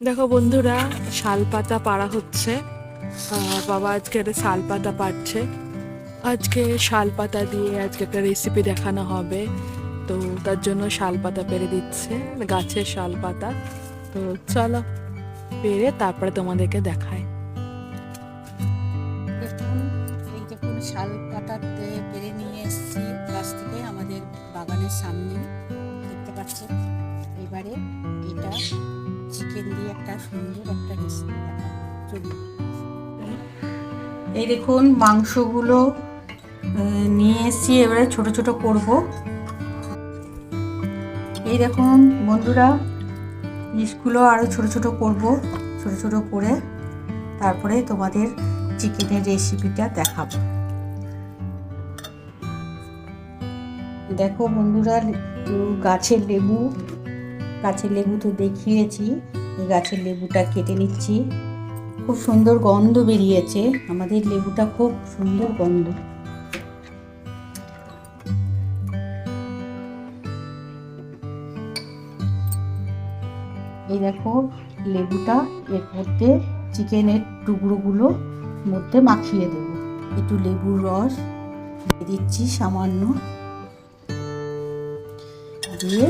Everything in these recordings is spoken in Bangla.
দেখো বন্ধুরা শাল পাতা পাড়া হচ্ছে। বাবা আজকে একটা শাল পাতা পাচ্ছে আজকে শাল পাতা দিয়ে আজকে একটা রেসিপি দেখানো হবে। তো তার জন্য শাল পাতা পেরে দিচ্ছে, গাছের শাল পাতা তো চলো পেরে তারপরে তোমাদেরকে দেখায় শাল পাতাতে পেরে নিয়ে এসেছি। গাছ থেকে আমাদের বাগানের সামনে দেখতে পাচ্ছেন এবারে এটা চিকেন দিয়ে একটা সুন্দর একটা রেসিপি এই দেখুন, মাংসগুলো নিয়ে এসেছি, এবারে ছোট ছোট করব। এই দেখুন, বন্ধুরা পিসগুলো আরও ছোট ছোট করব, ছোট ছোট করে। তারপরে তোমাদের চিকেনের রেসিপিটা দেখাবো। দেখো বন্ধুরা, গাছের লেবু গাছের লেবু তো দেখিয়েছি, এই গাছের লেবুটা কেটে নিচ্ছি। খুব সুন্দর গন্ধ বেরিয়েছে, আমাদের লেবুটা খুব সুন্দর গন্ধ। এই দেখো, লেবুটা এর মধ্যে চিকেনের টুকরোগুলো মধ্যে মাখিয়ে দেব। একটু লেবুর রস দিয়ে দিচ্ছি সামান্য। দিয়ে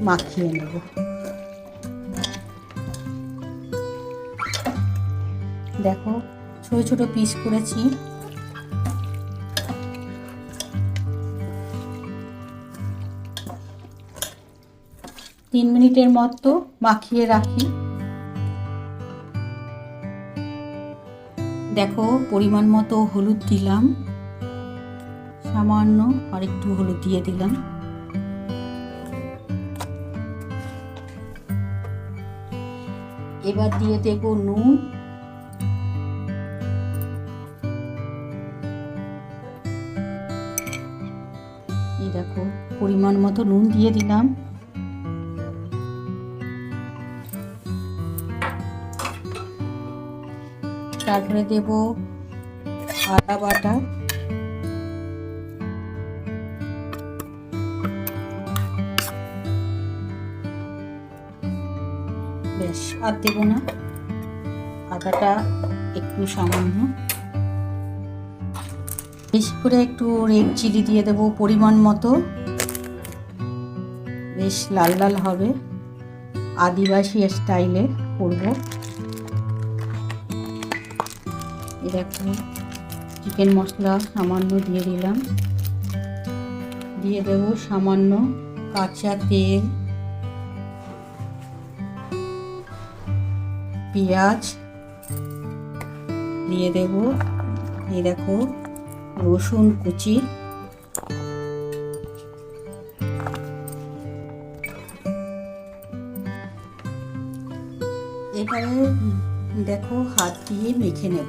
মাখিয়ে নেব। দেখো, ছোট ছোট পিস করেছি। তিন মিনিটের মতো মাখিয়ে রাখি। দেখো, পরিমাণ মতো হলুদ দিলাম। সামান্য আর একটু হলুদ দিয়ে দিলাম। এবার দিয়ে দেব নুন। এই দেখো, পরিমাণ মতো নুন দিয়ে দিলাম। তারপরে দেব আদা বাটা। বেশ, আর দেবো না। আদাটা একটু সামান্য। বেশি করে একটু রেড চিলি দিয়ে দেবো পরিমাণ মতো। বেশ লাল লাল হবে। আদিবাসী স্টাইলে করব। দেখো, চিকেন মশলা সামান্য দিয়ে দিলাম। দিয়ে দেব সামান্য কাঁচা তেল। পেঁয়াজ দিয়ে দেব। এই দেখো, রসুন কুচি। এবারে দেখো হাত দিয়ে মেখে নেব।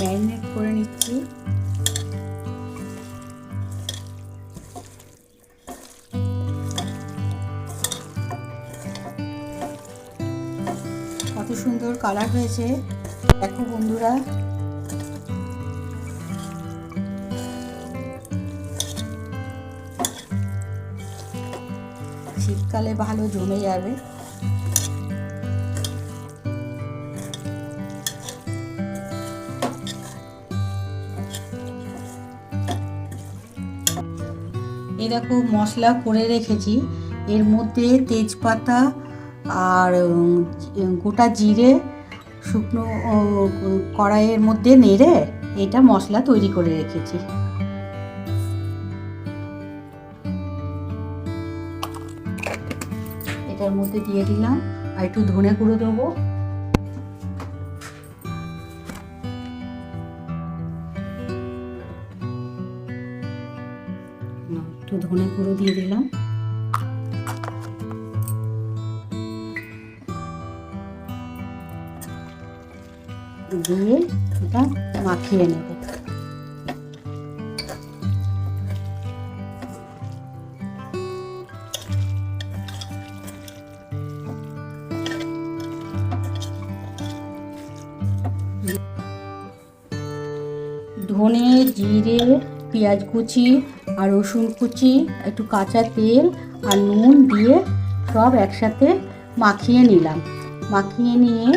ম্যারিনেট করে নিচ্ছি। কালার হয়েছে। দেখো বন্ধুরা। শীতকালে ভালো জমে যাবে। দেখো মশলা করে রেখেছি। এর মধ্যে তেজপাতা আর গোটা জিরে, শুকনো কড়াইয়ের মধ্যে নেড়ে এটা মশলা তৈরি করে রেখেছি। এটার মধ্যে দিয়ে দিলাম, আর একটু ধনে গুঁড়ো দেবো। একটু ধনে গুঁড়ো দিয়ে দিলাম। দিয়ে এটা মাখিয়ে নেব। ধনে, জিরে, পেঁয়াজ কুচি আর রসুন কুচি, একটু কাঁচা তেল আর নুন দিয়ে সব একসাথে মাখিয়ে নিলাম। মাখিয়ে নিয়ে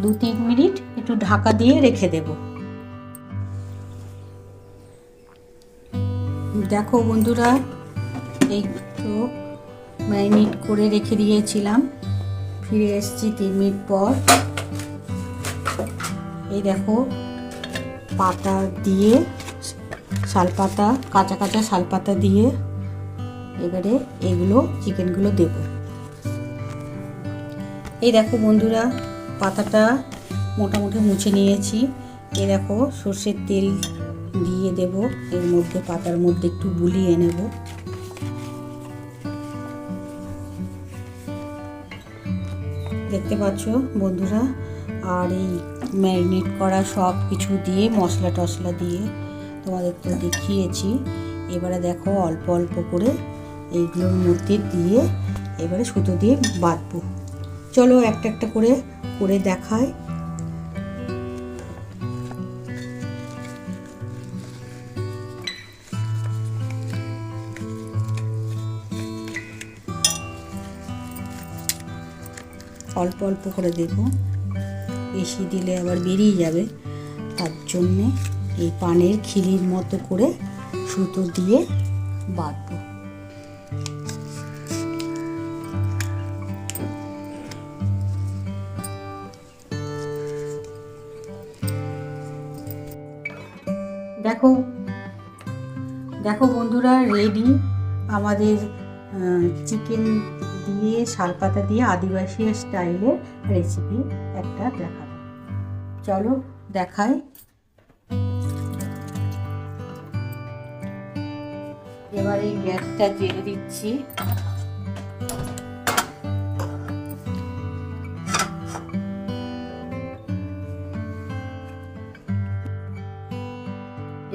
দু তিন মিনিট একটু ঢাকা দিয়ে রেখে দেব। দেখো বন্ধুরা, এই তো ম্যারিনেট করে রেখে দিয়েছিলাম। ফিরে এসেছি তিন মিনিট পর। এই দেখো, পাতা দিয়ে শালপাতা কাঁচা কাঁচা শালপাতা দিয়ে এবারে এগুলো, চিকেনগুলো দেব। এই দেখো বন্ধুরা পাতাটা মোটামুটি মুছে নিয়েছি। এ দেখো, সর্ষের তেল দিয়ে দেব। এর মধ্যে, পাতার মধ্যে একটু বুলিয়ে নেব। দেখতে পাচ্ছ বন্ধুরা? আর এই ম্যারিনেট করা সব কিছু দিয়ে, মশলা টশলা দিয়ে তোমাদের তো দেখিয়েছি। এবারে দেখো, অল্প অল্প করে এইগুলোর মধ্যে দিয়ে এবারে সুতো দিয়ে বাঁধবো। চলো একটা একটা করে করে দেখায় অল্প অল্প করে দেব। বেশি দিলে আবার বেরিয়ে যাবে। তার জন্যে এই পানের খিলির মতো করে সুতো দিয়ে বাঁধবো। দেখো। দেখো বন্ধুরা রেডি আমাদের চিকেন দিয়ে, শালপাতা দিয়ে আদিবাসী স্টাইলের রেসিপি একটা দেখাবো। চলো দেখাই। এবারে গ্যাসটা জেলে দিচ্ছি।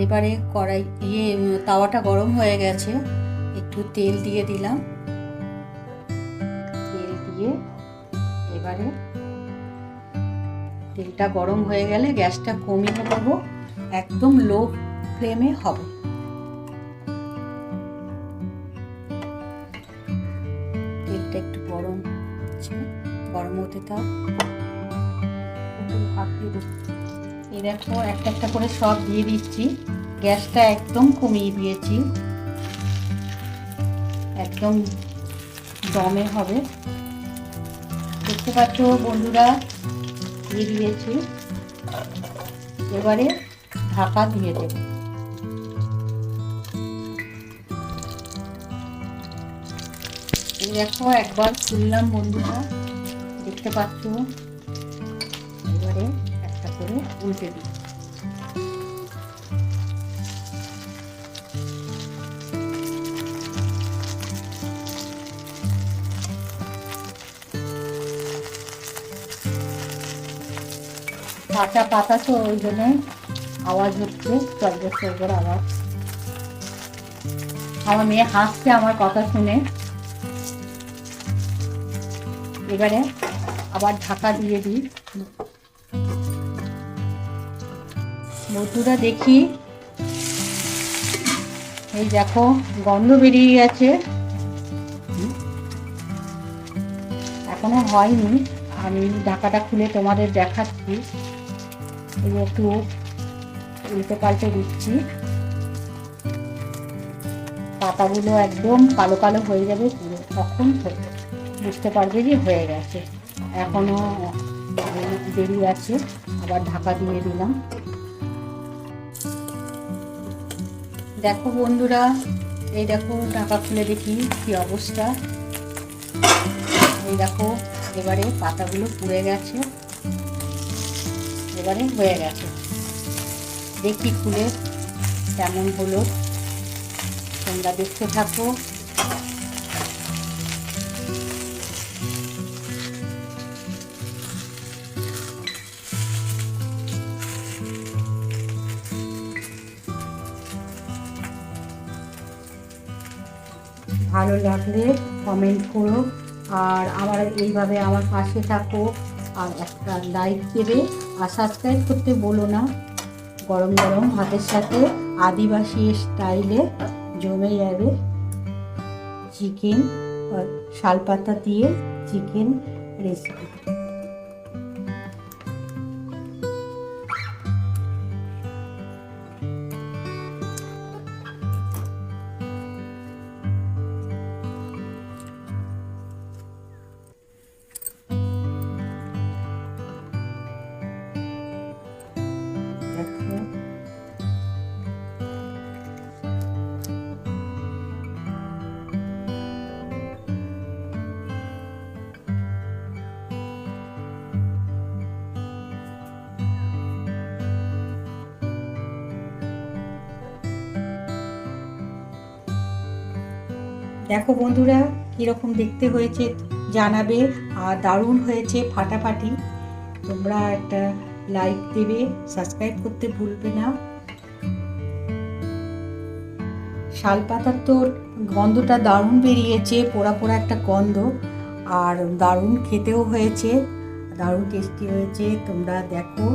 এবারে কড়াই ইয়ে তাওয়াটা গরম হয়ে গেছে। একটু তেল দিয়ে দিলাম। তেল দিয়ে এবারে তেলটা গরম হয়ে গেলে গ্যাসটা কমিয়ে দেবো একদম লো ফ্লেমে হবে। তেলটা একটু গরম গরম হতে থাক। এই দেখো, একটা একটা করে সব দিয়ে দিচ্ছি। গ্যাসটা একদম কমিয়ে দিয়েছি। একদম দমে হবে। দেখতে পাচ্ছ বন্ধুরা, দিয়ে দিয়েছি। এবারে ঢাকা দিয়ে দেব। দেখো, একবার খুললাম বন্ধুরা। দেখতে পাচ্ছ? এবারে করে উল্টে দিই। কাঁচা পাতা তো ওই জন্য আওয়াজ হচ্ছে চলবে চলবে আওয়াজ। আমার মেয়ে হাসছে আমার কথা শুনে। এবারে আবার ঢাকা দিয়ে দিই। বন্ধুরা দেখি। এই দেখো, গন্ধ বেরিয়ে গেছে। এখনও হয়নি। আমি ঢাকাটা খুলে তোমাদের দেখাচ্ছি। এই একটু উল্টে পাল্টে দিচ্ছি পাতাগুলো একদম কালো কালো হয়ে যাবে পুরো। তখন বুঝতে পারবে যে হয়ে গেছে। এখনও দেরি আছে। আবার ঢাকা দিয়ে দিলাম। দেখো বন্ধুরা, এই দেখো টাকা খুলে দেখি কি অবস্থা। এই দেখো, এবারে পাতাগুলো পুড়ে গেছে। এবারে হয়ে গেছে। দেখি খুলে কেমন হলো। তোমরা দেখতে থাকো। ভালো লাগলে কমেন্ট করো। আর আমার এইভাবে আমার পাশে থাকো আর একটা লাইক দেবে। আর সাবস্ক্রাইব করতে বলো না। গরম গরম ভাতের সাথে আদিবাসী স্টাইলে জমে যাবে চিকেন শালপাতা দিয়ে চিকেন রেসিপি দেখো বন্ধুরা, কীরকম দেখতে হয়েছে জানাবে আর দারুণ হয়েছে ফাটাফাটি। তোমরা একটা লাইক দেবে সাবস্ক্রাইব করতে ভুলবে না। শালপাতার তোর গন্ধটা দারুণ বেরিয়েছে, পোড়া পোড়া একটা গন্ধ। আর দারুণ খেতেও হয়েছে, দারুণ টেস্টি হয়েছে। তোমরা দেখো,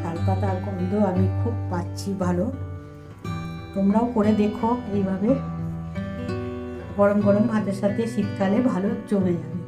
শালপাতার গন্ধ আমি খুব পাচ্ছি ভালো। তোমরাও করে দেখো এইভাবে। গরম গরম ভাতের সাথে শীতকালে ভালো জমে যাবে